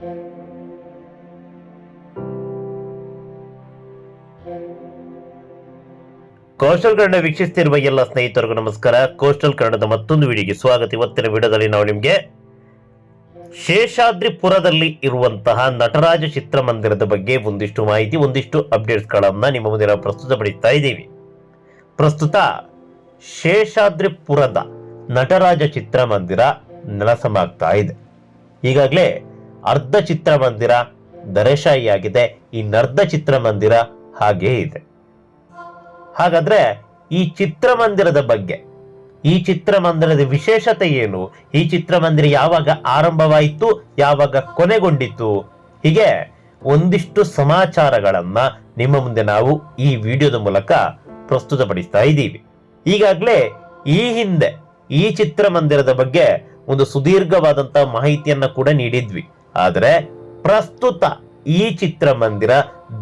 Coastal Kannada ವೀಕ್ಷಿಸ್ತಿರುವ ಎಲ್ಲ ಸ್ನೇಹಿತರಿಗೂ ನಮಸ್ಕಾರ. ಕೋಸ್ಟಲ್ ಕನ್ನಡದ ಮತ್ತೊಂದು ವಿಡಿಯೋಗೆ ಸ್ವಾಗತ. ಇವತ್ತಿನ ವಿಡಿಯೋದಲ್ಲಿ ನಾವು ನಿಮಗೆ ಶೇಷಾದ್ರಿಪುರದಲ್ಲಿ ಇರುವಂತಹ ನಟರಾಜ ಚಿತ್ರಮಂದಿರದ ಬಗ್ಗೆ ಒಂದಿಷ್ಟು ಮಾಹಿತಿ, ಒಂದಿಷ್ಟು ಅಪ್ಡೇಟ್ಸ್ಗಳನ್ನು ನಿಮ್ಮ ಮುಂದೆ ನಾವು ಪ್ರಸ್ತುತಪಡಿಸ್ತಾ ಇದ್ದೀವಿ. ಪ್ರಸ್ತುತ ಶೇಷಾದ್ರಿಪುರದ ನಟರಾಜ ಚಿತ್ರಮಂದಿರ ನೆಲಸಮಾಗ್ತಾ ಇದೆ. ಈಗಾಗಲೇ ಅರ್ಧ ಚಿತ್ರಮಂದಿರ ದರೆಶಾಹಿಯಾಗಿದೆ ಇನ್ನರ್ಧ ಚಿತ್ರಮಂದಿರ ಹಾಗೇ ಇದೆ. ಹಾಗಾದ್ರೆ ಈ ಚಿತ್ರಮಂದಿರದ ಬಗ್ಗೆ, ಈ ಚಿತ್ರಮಂದಿರದ ವಿಶೇಷತೆ ಏನು? ಈ ಚಿತ್ರಮಂದಿರ ಯಾವಾಗ ಆರಂಭವಾಯಿತು, ಯಾವಾಗ ಕೊನೆಗೊಂಡಿತು? ಹೀಗೆ ಒಂದಿಷ್ಟು ಸಮಾಚಾರಗಳನ್ನ ನಿಮ್ಮ ಮುಂದೆ ನಾವು ಈ ವಿಡಿಯೋದ ಮೂಲಕ ಪ್ರಸ್ತುತಪಡಿಸ್ತಾ ಇದ್ದೀವಿ. ಈಗಾಗಲೇ ಈ ಹಿಂದೆ ಈ ಚಿತ್ರಮಂದಿರದ ಬಗ್ಗೆ ಒಂದು ಸುದೀರ್ಘವಾದಂತಹ ಮಾಹಿತಿಯನ್ನ ಕೂಡ ನೀಡಿದ್ವಿ. ಆದರೆ ಪ್ರಸ್ತುತ ಈ ಚಿತ್ರಮಂದಿರ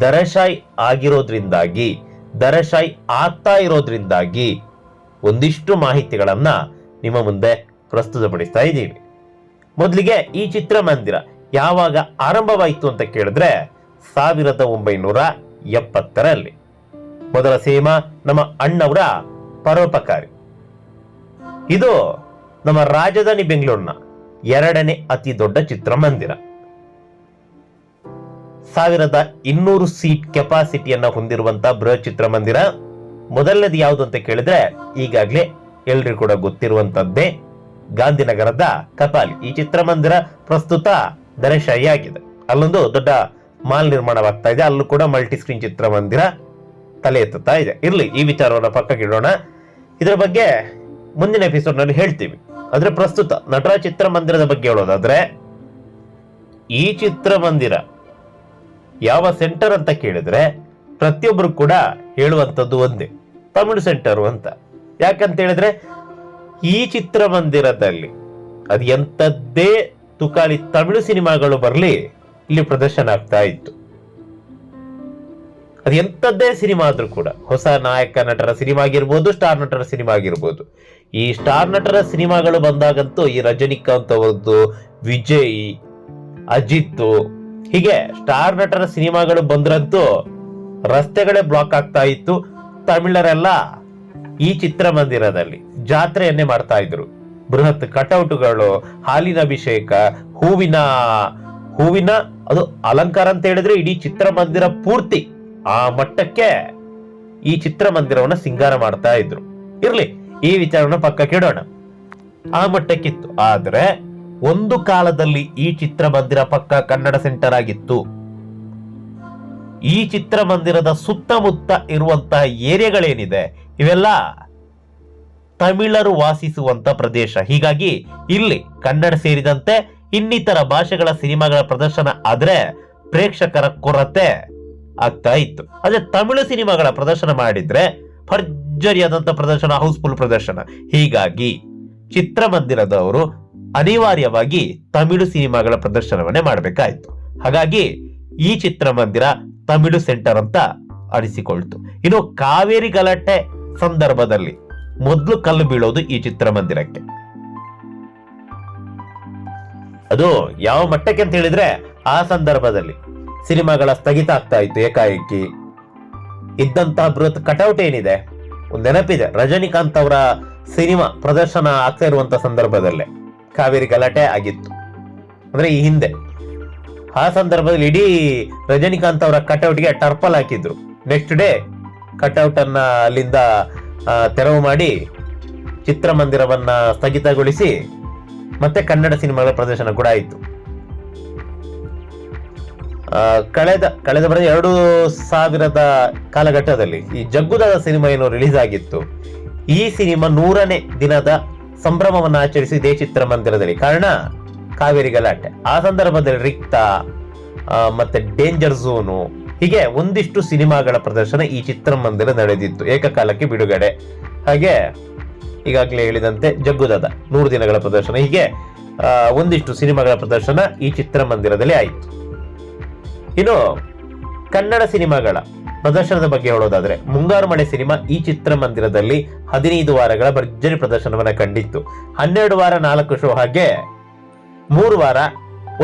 ದರಶಾಯಿ ಆಗಿರೋದ್ರಿಂದಾಗಿ ದರಶಾಯಿ ಆಗ್ತಾ ಇರೋದ್ರಿಂದಾಗಿ ಒಂದಿಷ್ಟು ಮಾಹಿತಿಗಳನ್ನ ನಿಮ್ಮ ಮುಂದೆ ಪ್ರಸ್ತುತಪಡಿಸ್ತಾ ಇದ್ದೀವಿ. ಮೊದಲಿಗೆ ಈ ಚಿತ್ರಮಂದಿರ ಯಾವಾಗ ಆರಂಭವಾಯಿತು ಅಂತ ಕೇಳಿದ್ರೆ ಸಾವಿರದ ಒಂಬೈನೂರ ಎಪ್ಪತ್ತರಲ್ಲಿ. ಮೊದಲ ಸಿನಿಮಾ ನಮ್ಮ ಅಣ್ಣವರ ಪರೋಪಕಾರಿ. ಇದು ನಮ್ಮ ರಾಜಧಾನಿ ಬೆಂಗಳೂರಿನ ಎರಡನೇ ಅತಿ ದೊಡ್ಡ ಚಿತ್ರಮಂದಿರ. ಸಾವಿರದ ಇನ್ನೂರು ಸೀಟ್ ಕೆಪಾಸಿಟಿಯನ್ನ ಹೊಂದಿರುವಂತಹ ಬೃಹತ್ ಚಿತ್ರಮಂದಿರ ಮೊದಲನೇದು ಯಾವುದು ಅಂತ ಕೇಳಿದ್ರೆ ಈಗಾಗಲೇ ಎಲ್ರಿಗೂ ಕೂಡ ಗೊತ್ತಿರುವಂತದ್ದೇ ಗಾಂಧಿನಗರದ ಕಪಾಲಿ. ಈ ಚಿತ್ರಮಂದಿರ ಪ್ರಸ್ತುತ ದರೆಶಾಹಿ ಆಗಿದೆ ಅಲ್ಲೊಂದು ದೊಡ್ಡ ಮಾಲ್ ನಿರ್ಮಾಣವಾಗ್ತಾ ಇದೆ. ಅಲ್ಲೂ ಕೂಡ ಮಲ್ಟಿ ಸ್ಕ್ರೀನ್ ಚಿತ್ರಮಂದಿರ ತಲೆ ಎತ್ತುತ್ತಾ ಇದೆ. ಇರ್ಲಿ, ಈ ವಿಚಾರವನ್ನು ಪಕ್ಕಕ್ಕೆ ಇಡೋಣ. ಇದರ ಬಗ್ಗೆ ಮುಂದಿನ ಎಪಿಸೋಡ್ನಲ್ಲಿ ಹೇಳ್ತೀವಿ. ಆದ್ರೆ ಪ್ರಸ್ತುತ ನಟರ ಚಿತ್ರಮಂದಿರದ ಬಗ್ಗೆ ಹೇಳೋದಾದ್ರೆ ಈ ಚಿತ್ರಮಂದಿರ ಯಾವ ಸೆಂಟರ್ ಅಂತ ಕೇಳಿದ್ರೆ ಪ್ರತಿಯೊಬ್ಬರು ಕೂಡ ಹೇಳುವಂಥದ್ದು ಒಂದೇ, ತಮಿಳು ಸೆಂಟರ್ ಅಂತ. ಯಾಕಂತ ಹೇಳಿದ್ರೆ ಈ ಚಿತ್ರಮಂದಿರದಲ್ಲಿ ಅದು ಎಂಥದ್ದೇ ತುಕಾಲಿ ತಮಿಳು ಸಿನಿಮಾಗಳು ಬರಲಿ, ಇಲ್ಲಿ ಪ್ರದರ್ಶನ ಆಗ್ತಾ ಇತ್ತು. ಅದು ಎಂಥದ್ದೇ ಸಿನಿಮಾ ಆದ್ರೂ ಕೂಡ, ಹೊಸ ನಾಯಕ, ನಟರ ಸಿನಿಮಾ ಆಗಿರ್ಬೋದು ಸ್ಟಾರ್ ನಟರ ಸಿನಿಮಾ ಆಗಿರ್ಬೋದು, ಈ ಸ್ಟಾರ್ ನಟರ ಸಿನಿಮಾಗಳು ಬಂದಾಗಂತೂ ಈ ರಜನಿಕಾಂತ್ ಅವರದ್ದು ವಿಜಯ್ ಅಜಿತ್ ಹೀಗೆ ಸ್ಟಾರ್ ನಟರ ಸಿನಿಮಾಗಳು ಬಂದ್ರಂತೂ ರಸ್ತೆಗಳೇ ಬ್ಲಾಕ್ ಆಗ್ತಾ ಇತ್ತು. ತಮಿಳರೆಲ್ಲ ಈ ಚಿತ್ರಮಂದಿರದಲ್ಲಿ ಜಾತ್ರೆಯನ್ನೇ ಮಾಡ್ತಾ ಇದ್ರು. ಬೃಹತ್ ಕಟೌಟ್ಗಳು, ಹಾಲಿನ ಅಭಿಷೇಕ, ಹೂವಿನ ಹೂವಿನ ಅದು ಅಲಂಕಾರ ಅಂತ ಹೇಳಿದ್ರೆ ಇಡೀ ಚಿತ್ರಮಂದಿರ ಪೂರ್ತಿ ಆ ಮಟ್ಟಕ್ಕೆ ಈ ಚಿತ್ರಮಂದಿರವನ್ನ ಸಿಂಗಾರ ಮಾಡ್ತಾ ಇದ್ರು. ಇರ್ಲಿ, ಈ ವಿಚಾರವನ್ನ ಪಕ್ಕಕ್ಕೆ ಇಡೋಣ. ಆ ಮಟ್ಟಕ್ಕಿತ್ತು. ಆದ್ರೆ ಒಂದು ಕಾಲದಲ್ಲಿ ಈ ಚಿತ್ರಮಂದಿರ ಪಕ್ಕ ಕನ್ನಡ ಸೆಂಟರ್ ಆಗಿತ್ತು. ಈ ಚಿತ್ರಮಂದಿರದ ಸುತ್ತಮುತ್ತ ಇರುವಂತಹ ಏರಿಯಾಗಳೇನಿದೆ, ಇವೆಲ್ಲ ತಮಿಳರು ವಾಸಿಸುವಂತ ಪ್ರದೇಶ. ಹೀಗಾಗಿ ಇಲ್ಲಿ ಕನ್ನಡ ಸೇರಿದಂತೆ ಇನ್ನಿತರ ಭಾಷೆಗಳ ಸಿನಿಮಾಗಳ ಪ್ರದರ್ಶನ ಆದ್ರೆ ಪ್ರೇಕ್ಷಕರ ಕೊರತೆ ಆಗ್ತಾ ಇತ್ತು. ಅದೇ ತಮಿಳು ಸಿನಿಮಾಗಳ ಪ್ರದರ್ಶನ ಮಾಡಿದ್ರೆ ಭರ್ಜರಿಯಾದಂತ ಪ್ರದರ್ಶನ, ಹೌಸ್ಫುಲ್ ಪ್ರದರ್ಶನ. ಹೀಗಾಗಿ ಚಿತ್ರಮಂದಿರದವರು ಅನಿವಾರ್ಯವಾಗಿ ತಮಿಳು ಸಿನಿಮಾಗಳ ಪ್ರದರ್ಶನವನ್ನೇ ಮಾಡಬೇಕಾಯ್ತು. ಹಾಗಾಗಿ ಈ ಚಿತ್ರಮಂದಿರ ತಮಿಳು ಸೆಂಟರ್ ಅಂತ ಅನಿಸಿಕೊಳ್ತು ಇನ್ನು ಕಾವೇರಿ ಗಲಾಟೆ ಸಂದರ್ಭದಲ್ಲಿ ಮೊದಲು ಕಲ್ಲು ಬೀಳೋದು ಈ ಚಿತ್ರಮಂದಿರಕ್ಕೆ. ಅದು ಯಾವ ಮಟ್ಟಕ್ಕೆ ಅಂತ ಹೇಳಿದ್ರೆ ಆ ಸಂದರ್ಭದಲ್ಲಿ ಸಿನಿಮಾಗಳ ಸ್ಥಗಿತ ಆಗ್ತಾ ಇತ್ತು ಏಕಾಏಕಿ. ಇದ್ದಂತಹ ಬೃಹತ್ ಕಟೌಟ್ ಏನಿದೆ, ಒಂದು ನೆನಪಿದೆ. ರಜನಿಕಾಂತ್ ಅವರ ಸಿನಿಮಾ ಪ್ರದರ್ಶನ ಆಗ್ತಾ ಇರುವಂತ ಸಂದರ್ಭದಲ್ಲೇ. ಕಾವೇರಿ ಗಲಾಟೆ ಆಗಿತ್ತು. ಅಂದ್ರೆ ಈ ಹಿಂದೆ. ಆ ಸಂದರ್ಭದಲ್ಲಿ ಇಡೀ ರಜನಿಕಾಂತ್ ಅವರ ಕಟೌಟ್ಗೆ ಟರ್ಪಲ್ ಹಾಕಿದ್ರು. ನೆಕ್ಸ್ಟ್ ಡೇ ಕಟೌಟ್ ಅನ್ನ ಅಲ್ಲಿಂದ ತೆರವು ಮಾಡಿ ಚಿತ್ರಮಂದಿರವನ್ನ ಸ್ಥಗಿತಗೊಳಿಸಿ ಮತ್ತೆ ಕನ್ನಡ ಸಿನಿಮಾಗಳ ಪ್ರದರ್ಶನ ಕೂಡ ಆಯಿತು. ಕಳೆದ ಕಳೆದ ಬರ ಎರಡು ಸಾವಿರದ ಕಾಲಘಟ್ಟದಲ್ಲಿ ಈ ಜಗ್ಗುದಾದ ಸಿನಿಮಾ ಏನು ರಿಲೀಸ್ ಆಗಿತ್ತು. ಈ ಸಿನಿಮಾ ನೂರನೇ ದಿನದ ಸಂಭ್ರಮವನ್ನು ಆಚರಿಸಿ ಇದೇ ಚಿತ್ರಮಂದಿರದಲ್ಲಿ. ಕಾರಣ, ಕಾವೇರಿ ಗಲಾಟೆ. ಆ ಸಂದರ್ಭದಲ್ಲಿ ರಿಕ್ತ ಮತ್ತೆ ಡೇಂಜರ್ ಝೋನು, ಹೀಗೆ ಒಂದಿಷ್ಟು ಸಿನಿಮಾಗಳ ಪ್ರದರ್ಶನ ಈ ಚಿತ್ರಮಂದಿರ ನಡೆದಿತ್ತು. ಏಕಕಾಲಕ್ಕೆ ಬಿಡುಗಡೆ. ಹಾಗೆ ಈಗಾಗಲೇ ಹೇಳಿದಂತೆ ಜಗ್ಗುದಾದ ನೂರು ದಿನಗಳ ಪ್ರದರ್ಶನ. ಹೀಗೆ ಒಂದಿಷ್ಟು ಸಿನಿಮಾಗಳ ಪ್ರದರ್ಶನ ಈ ಚಿತ್ರಮಂದಿರದಲ್ಲಿ ಆಯಿತು. ಇನ್ನು ಕನ್ನಡ ಸಿನಿಮಾಗಳ ಪ್ರದರ್ಶನದ ಬಗ್ಗೆ ಹೇಳೋದಾದ್ರೆ, ಮುಂಗಾರು ಮಳೆ ಸಿನಿಮಾ ಈ ಚಿತ್ರಮಂದಿರದಲ್ಲಿ ಹದಿನೈದು ವಾರಗಳ ಭರ್ಜರಿ ಪ್ರದರ್ಶನವನ್ನ ಕಂಡಿತ್ತು. ಹನ್ನೆರಡು ವಾರ, ನಾಲ್ಕು ಶೋ ಹಾಗೆ ಮೂರು ವಾರ,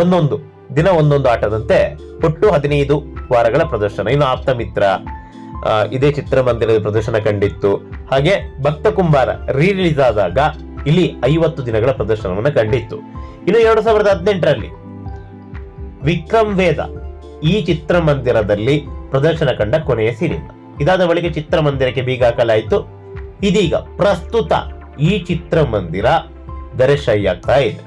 ಒಂದೊಂದು, ದಿನ ಒಂದೊಂದು ಆಟದಂತೆ ಒಟ್ಟು ಹದಿನೈದು ವಾರಗಳ ಪ್ರದರ್ಶನ. ಇನ್ನು ಆಪ್ತ ಮಿತ್ರ ಇದೇ ಚಿತ್ರಮಂದಿರದ ಪ್ರದರ್ಶನ ಕಂಡಿತ್ತು. ಹಾಗೆ ಭಕ್ತ ಕುಂಬಾರ ರೀ ರಿಲೀಸ್ ಆದಾಗ ಇಲ್ಲಿ ಐವತ್ತು ದಿನಗಳ ಪ್ರದರ್ಶನವನ್ನು ಕಂಡಿತ್ತು. ಇನ್ನು ಎರಡು ಸಾವಿರದ ಹದಿನೆಂಟರಲ್ಲಿ ವಿಕ್ರಮ್ ವೇದ ಈ ಚಿತ್ರಮಂದಿರದಲ್ಲಿ ಪ್ರದರ್ಶನ ಕಂಡ ಕೊನೆಯ ಸಿನಿಮಾ ಇದಾದ ಬಳಿಕ ಚಿತ್ರಮಂದಿರಕ್ಕೆ ಬೀಗ ಹಾಕಲಾಯಿತು ಇದೀಗ ಪ್ರಸ್ತುತ ಈ ಚಿತ್ರಮಂದಿರ ದರೆಶಾಹಿ ಆಗ್ತಾ ಇದೆ.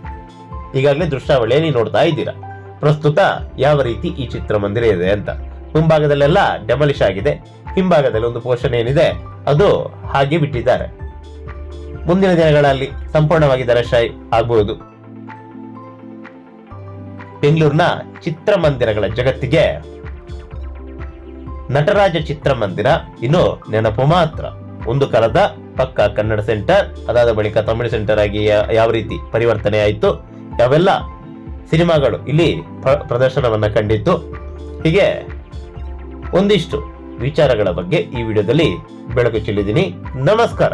ಈಗಾಗಲೇ ದೃಶ್ಯಾವಳಿಯಲ್ಲಿ ನೋಡ್ತಾ ಇದ್ದೀರಾ. ಪ್ರಸ್ತುತ ಯಾವ ರೀತಿ ಈ ಚಿತ್ರಮಂದಿರ ಇದೆ ಅಂತ. ಮುಂಭಾಗದಲ್ಲೆಲ್ಲ ಡೆಮಲಿಶ್ ಆಗಿದೆ. ಹಿಂಭಾಗದಲ್ಲಿ ಒಂದು ಪೋಷಣೆ ಏನಿದೆ, ಅದು ಹಾಗೆ ಬಿಟ್ಟಿದ್ದಾರೆ. ಮುಂದಿನ ದಿನಗಳಲ್ಲಿ ಸಂಪೂರ್ಣವಾಗಿ ದರಶಾಹಿ ಆಗಬಹುದು ಬೆಂಗಳೂರಿನ ಚಿತ್ರಮಂದಿರಗಳ ಜಗತ್ತಿಗೆ ನಟರಾಜ ಚಿತ್ರಮಂದಿರ. ಇನ್ನು ನೆನಪು ಮಾತ್ರ. ಒಂದು ಕಾಲದ ಪಕ್ಕ ಕನ್ನಡ ಸೆಂಟರ್, ಅದಾದ ಬಳಿಕ ತಮಿಳು ಸೆಂಟರ್ ಆಗಿ ಯಾವ ರೀತಿ ಪರಿವರ್ತನೆ ಆಯಿತು, ಯಾವೆಲ್ಲ ಸಿನಿಮಾಗಳು ಇಲ್ಲಿ ಪ್ರ- ಪ್ರದರ್ಶನವನ್ನ ಕಂಡಿತ್ತು. ಹೀಗೆ ಒಂದಿಷ್ಟು ವಿಚಾರಗಳ ಬಗ್ಗೆ ಈ ವಿಡಿಯೋದಲ್ಲಿ ಬೆಳಕು ಚೆಲ್ಲಿದ್ದೀನಿ. ನಮಸ್ಕಾರ.